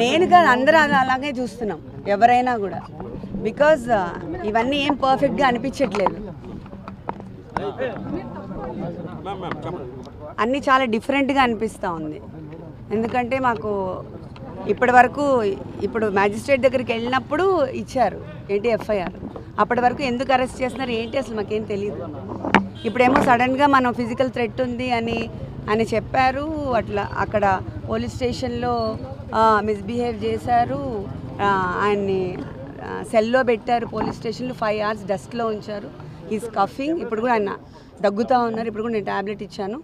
నేను కాదు అందరూ అది అలాగే చూస్తున్నాం ఎవరైనా కూడా. బికాజ్ ఇవన్నీ ఏం పర్ఫెక్ట్గా అనిపించట్లేదు. అన్నీ చాలా డిఫరెంట్గా అనిపిస్తూ ఉంది. ఎందుకంటే మాకు ఇప్పటి వరకు ఇప్పుడు మ్యాజిస్ట్రేట్ దగ్గరికి వెళ్ళినప్పుడు ఇచ్చారు ఏంటి ఎఫ్ఐఆర్. అప్పటి వరకు ఎందుకు అరెస్ట్ చేస్తున్నారు ఏంటి అసలు మాకేం తెలియదు ఇప్పుడేమో సడన్గా మనం ఫిజికల్ థ్రెట్ ఉంది అని అని చెప్పారు. అట్లా అక్కడ పోలీస్ స్టేషన్లో మిస్బిహేవ్ చేశారు. ఆయన్ని సెల్లో పెట్టారు పోలీస్ స్టేషన్లో. ఫైవ్ అవర్స్ డస్ట్లో ఉంచారు. ఈజ్ కఫింగ్ ఇప్పుడు కూడా ఆయన దగ్గుతూ ఉన్నారు. ఇప్పుడు కూడా నేను ట్యాబ్లెట్ ఇచ్చాను.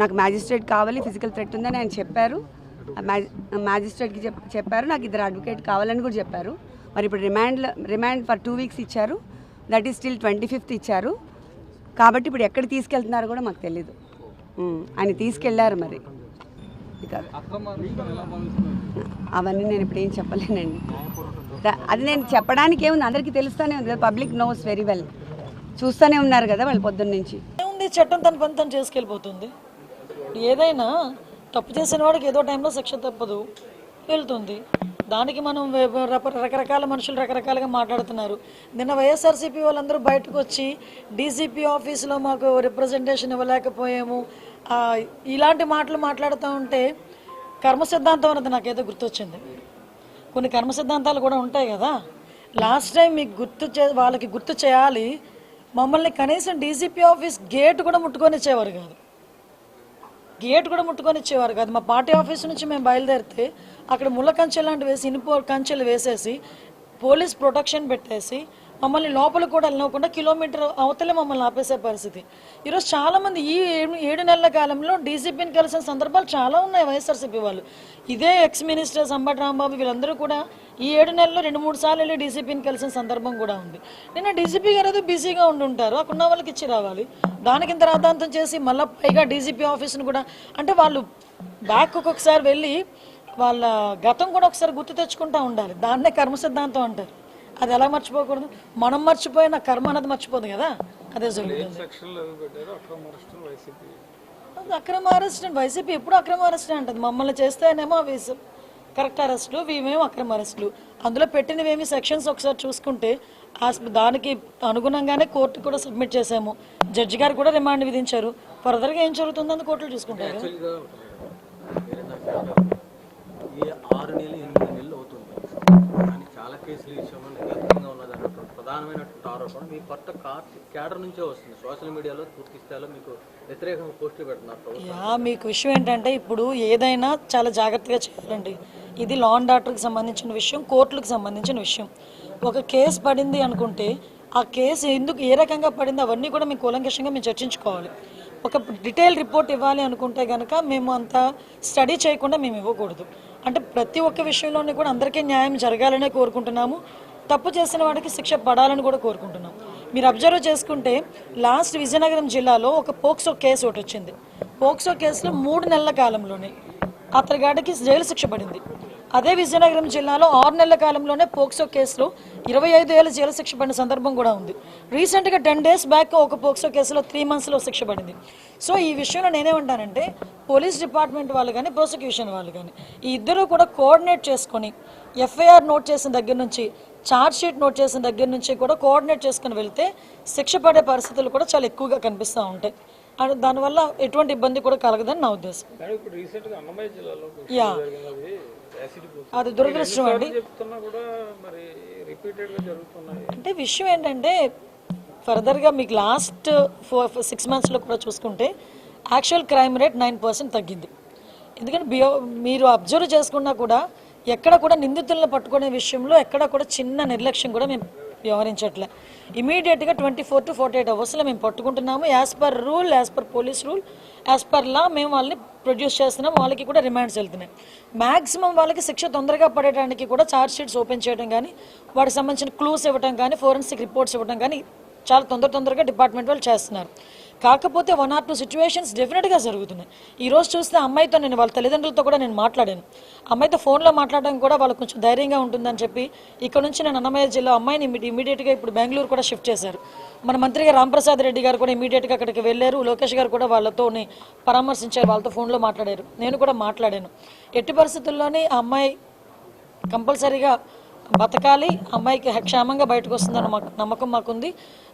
నాకు మ్యాజిస్ట్రేట్ కావాలి ఫిజికల్ థ్రెట్ ఉందని ఆయన చెప్పారు. మ్యాజిస్ట్రేట్కి చెప్పారు. నాకు ఇద్దరు అడ్వకేట్ కావాలని కూడా చెప్పారు. మరి ఇప్పుడు remand remand for two weeks ఇచ్చారు. That is still twenty fifth ఇచ్చారు. కాబట్టి ఇప్పుడు ఎక్కడ తీసుకెళ్తున్నారో కూడా మాకు తెలీదు. ఆయన తీసుకెళ్ళారు మరి. అవన్నీ నేను ఇప్పుడు ఏం చెప్పలేనండి. అది నేను చెప్పడానికి ఏముంది? అందరికీ తెలుస్తూనే ఉంది కదా పబ్లిక్ నోస్ వెరీ వెల్. చూస్తూనే ఉన్నారు కదా వాళ్ళు పొద్దున్న నుంచి. ఏముంది? చట్టం తన పని తను చేసుకెళ్ళిపోతుంది. ఏదైనా తప్పు చేసిన వాడికి ఏదో టైంలో శిక్ష తప్పదు. వెళ్తుంది. దానికి మనం రకరకాల మనుషులు రకరకాలుగా మాట్లాడుతున్నారు. నిన్న వైఎస్ఆర్సీపీ వాళ్ళందరూ బయటకు వచ్చి డీసీపీ ఆఫీసులో మాకు రిప్రజెంటేషన్ ఇవ్వలేకపోయాము. ఇలాంటి మాటలు మాట్లాడుతూ ఉంటే కర్మ సిద్ధాంతం అన్నది నాకేదో గుర్తొచ్చింది. కొన్ని కర్మ సిద్ధాంతాలు కూడా ఉంటాయి కదా. లాస్ట్ టైం మీకు గుర్తు చే వాళ్ళకి గుర్తు చేయాలి మమ్మల్ని కనీసం డీసీపీ ఆఫీస్ గేట్ కూడా ముట్టుకొని ఇచ్చేవారు కాదు. గేట్ కూడా ముట్టుకొని ఇచ్చేవారు కాదు. మా పార్టీ ఆఫీస్ నుంచి మేము బయలుదేరితే అక్కడ ముళ్ళ కంచె లాంటివి వేసి ఇనుప కంచెలు వేసేసి పోలీస్ ప్రొటెక్షన్ పెట్టేసి మమ్మల్ని లోపల కూడా వెళ్ళకుండా కిలోమీటర్ అవతలే మమ్మల్ని ఆపేసే పరిస్థితి. ఈరోజు చాలామంది ఈ ఏడు ఏడు నెలల కాలంలో డీసీపీని కలిసిన సందర్భాలు చాలా ఉన్నాయి వైఎస్ఆర్సీపీ వాళ్ళు. ఇదే ఎక్స్ మినిస్టర్ సంబట్ రాంబాబు వీళ్ళందరూ కూడా ఈ ఏడు నెలల్లో రెండు మూడు సార్లు వెళ్ళి డీసీపీని కలిసిన సందర్భం కూడా ఉంది. నిన్న డీసీపీ గారు ఏదో బిజీగా ఉండి ఉంటారు అక్కడ ఉన్న వాళ్ళకి ఇచ్చి రావాలి. దానికి ఇంత రాద్ధాంతం చేసి మళ్ళీ పైగా డీసీపీ ఆఫీస్ని కూడా అంటే వాళ్ళు బ్యాక్ ఒక్కొక్కసారి వెళ్ళి వాళ్ళ గతం కూడా ఒకసారి గుర్తు తెచ్చుకుంటూ ఉండాలి. దాన్నే కర్మ సిద్ధాంతం అంటారు. అది ఎలా మర్చిపోకూడదు? మనం మర్చిపోయిన కర్మ అన్నది మర్చిపోదు కదా? అదే జరుగుతుంది. అక్రమ అరెస్ట్ అండి వైసీపీ ఎప్పుడు అక్రమ అరెస్ట్ అంటది. మమ్మల్ని చేస్తేనేమో కరెక్ట్ అరెస్టులు ఇవేమో అక్రమ అరెస్టులు. అందులో పెట్టినవేమి సెక్షన్స్ ఒకసారి చూసుకుంటే దానికి అనుగుణంగానే కోర్టు కూడా సబ్మిట్ చేసాము జడ్జి గారు కూడా రిమాండ్ విధించారు. ఫర్దర్గా ఏం జరుగుతుందని కోర్టులు చూసుకుంటారు యాక్చువల్గా వేరే నాకు ఈ ఆరు నెలలు ఎనిమిది నెలలు అవుతుంది కానీ చాలా కేసులు ఈ విషయంలో నిర్లక్ష్యంగా ఉన్నది అన్నటువంటి కూడా మీ కొత్త క్యాడర్ నుంచే వస్తుంది. సోషల్ మీడియాలో పూర్తి స్థాయిలో మీకు వ్యతిరేకంగా పోస్టులు పెడుతున్నారు యా మీకు విషయం ఏంటంటే ఇప్పుడు ఏదైనా చాలా జాగ్రత్తగా చేయాలండి. ఇది లా అండ్ ఆర్డర్కి సంబంధించిన విషయం కోర్టులకు సంబంధించిన విషయం. ఒక కేసు పడింది అనుకుంటే ఆ కేసు ఎందుకు ఏ రకంగా పడింది అవన్నీ కూడా మేము కూలంకషంగా మేము చర్చించుకోవాలి. ఒక డీటెయిల్ రిపోర్ట్ ఇవ్వాలి అనుకుంటే కనుక మేము అంత స్టడీ చేయకుండా మేము ఇవ్వకూడదు. అంటే ప్రతి ఒక్క విషయంలోనే కూడా అందరికీ న్యాయం జరగాలనే కోరుకుంటున్నాము. తప్పు చేసిన వాడికి శిక్ష పడాలని కూడా కోరుకుంటున్నాం. మీరు అబ్జర్వ్ చేసుకుంటే లాస్ట్ విజయనగరం జిల్లాలో ఒక పోక్సో కేసు ఒకటి వచ్చింది. పోక్సో కేసులో మూడు నెలల కాలంలోనే అతగాడికి జైలు శిక్ష పడింది. అదే విజయనగరం జిల్లాలో ఆరు నెలల కాలంలోనే పోక్సో కేసులో ఇరవై ఐదు ఏళ్ళ జైలు శిక్ష పడిన సందర్భం కూడా ఉంది. రీసెంట్గా టెన్ డేస్ బ్యాక్ ఒక పోక్సో కేసులో త్రీ మంత్స్లో శిక్ష పడింది. సో ఈ విషయంలో నేనేమంటానంటే పోలీస్ డిపార్ట్మెంట్ వాళ్ళు కానీ ప్రాసిక్యూషన్ వాళ్ళు కానీ ఈ ఇద్దరు కూడా కోఆర్డినేట్ చేసుకొని ఎఫ్ఐఆర్ నోట్ చేసిన దగ్గర నుంచి ఛార్జ్ షీట్ నోట్ చేసిన దగ్గర నుంచి కూడా కోఆర్డినేట్ చేసుకుని వెళ్తే శిక్ష పడే పరిస్థితులు కూడా చాలా ఎక్కువగా కనిపిస్తూ ఉంటాయి. అండ్ దానివల్ల ఎటువంటి ఇబ్బంది కూడా కలగదని నా ఉద్దేశం. యా. అది దురదృష్టం అండి. అంటే విషయం ఏంటంటే ఫర్దర్గా మీకు లాస్ట్ ఫోర్ సిక్స్ మంత్స్లో కూడా చూసుకుంటే actual crime rate nine percent తగ్గింది. ఎందుకంటే మీరు అబ్జర్వ్ చేసుకున్నా కూడా ఎక్కడ కూడా నిందితులను పట్టుకునే విషయంలో ఎక్కడ కూడా చిన్న నిర్లక్ష్యం కూడా మేము వ్యవహరించట్లే. ఇమీడియట్గా twenty four to forty eight అవర్స్లో మేము పట్టుకుంటున్నాము. As per rule as per police rule as per law మేము వాళ్ళని ప్రొడ్యూస్ చేస్తున్నాం. వాళ్ళకి కూడా రిమాండ్స్ వెళ్తున్నాయి. మ్యాక్సిమం వాళ్ళకి శిక్ష తొందరగా పడేటానికి కూడా ఛార్జ్ షీట్స్ ఓపెన్ చేయడం కానీ వాటికి సంబంధించిన క్లూస్ ఇవ్వడం కానీ ఫోరెన్సిక్ రిపోర్ట్స్ ఇవ్వడం కానీ చాలా తొందర తొందరగా డిపార్ట్మెంట్ వాళ్ళు చేస్తున్నారు. కాకపోతే వన్ ఆర్ టూ సిచ్యువేషన్స్ డెఫినెట్గా జరుగుతున్నాయి. ఈరోజు చూస్తే అమ్మాయితో నేను వాళ్ళ తల్లిదండ్రులతో కూడా నేను మాట్లాడాను. అమ్మాయితో ఫోన్లో మాట్లాడడం కూడా వాళ్ళకి కొంచెం ధైర్యంగా ఉంటుందని చెప్పి ఇక్కడ నుంచి నేను అన్నమయ్య జిల్లా అమ్మాయిని ఇమీడియట్గా ఇప్పుడు బెంగళూరు కూడా షిఫ్ట్ చేశారు. మన మంత్రిగా రాంప్రసాద్ రెడ్డి గారు కూడా ఇమీడియట్గా అక్కడికి వెళ్ళారు. లోకేష్ గారు కూడా వాళ్ళతో పరామర్శించారు వాళ్ళతో ఫోన్లో మాట్లాడారు. నేను కూడా మాట్లాడాను. ఎట్టి పరిస్థితుల్లోనే ఆ అమ్మాయి కంపల్సరీగా బతకాలి అమ్మాయికి క్షేమంగా బయటకు వస్తుందన్న నమ్మకం మాకుంది.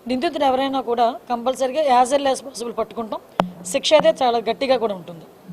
నిందితుడు ఎవరైనా కూడా కంపల్సరీగా యాజ్ ఎల్ యాజ్ పాసిబుల్ పట్టుకుంటాం. శిక్ష అయితే చాలా గట్టిగా కూడా ఉంటుంది.